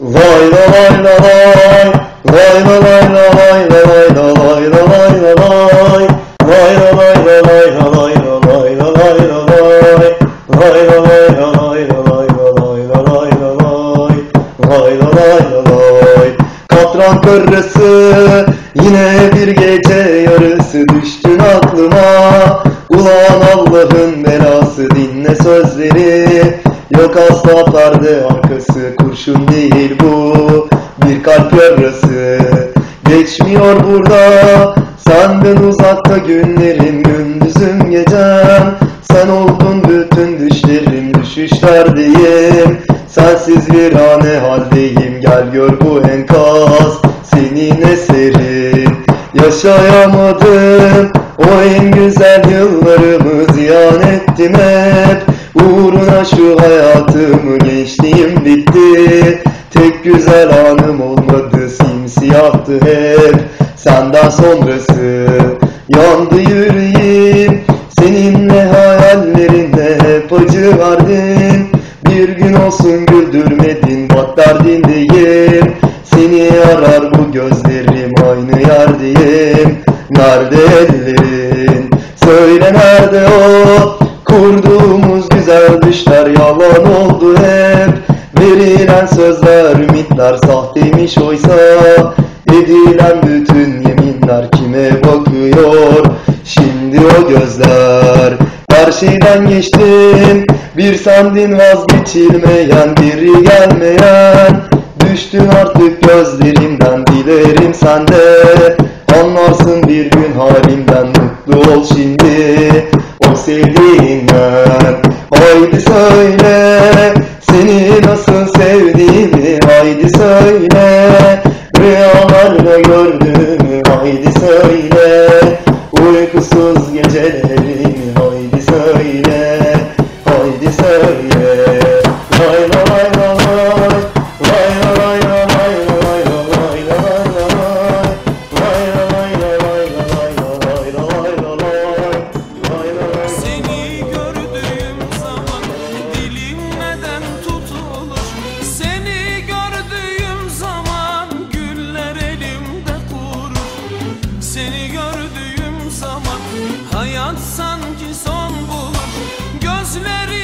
Vay la vay la vay Vay la vay la vay la vay la vay la vay la vay Vay la vay la vay la vay la vay la vay la vay Vay la vay la vay la vay la vay la vay la vay Vay la vay la vay Katran karısı Yine bir gece yarısı düştün aklıma Ulan Allah'ın belası dinle sözleri Yok asla perde arkası kurşun değil bu. Bir kalp yarası Geçmiyor burada. Senden uzakta günlerim gündüzüm gecem Sen oldun bütün düşlerim düşüşlerdeyim Sensiz bir hane haldeyim gel gör bu enkaz. Senin eserin Yaşayamadım. O en güzel yıllarımı ziyan ettim hep Uğruna şu hayatımı gençliğim bitti. Tek güzel anım olmadı simsiyahtı hep. Senden sonrası yandı yüreğim. Seninle hayallerinde hep acı verdin Bir gün olsun güldürmedin bak derdindeyim Seni arar bu gözlerim aynı yerdeyim Nerede ellerin? Söyle nerede o güzel düşler yalan oldu hep. Verilen sözler ümitler sahteymiş oysa. Edilen bütün yeminler kime bakıyor? Şimdi o gözler. Her şeyden geçtim. Bir sendin vazgeçilmeyen biri gelmeyen Haydi söyle rüyalarda gördüğümü Haydi söyle uykusuz gecelerimi hayat sanki son bulur. Gözlerine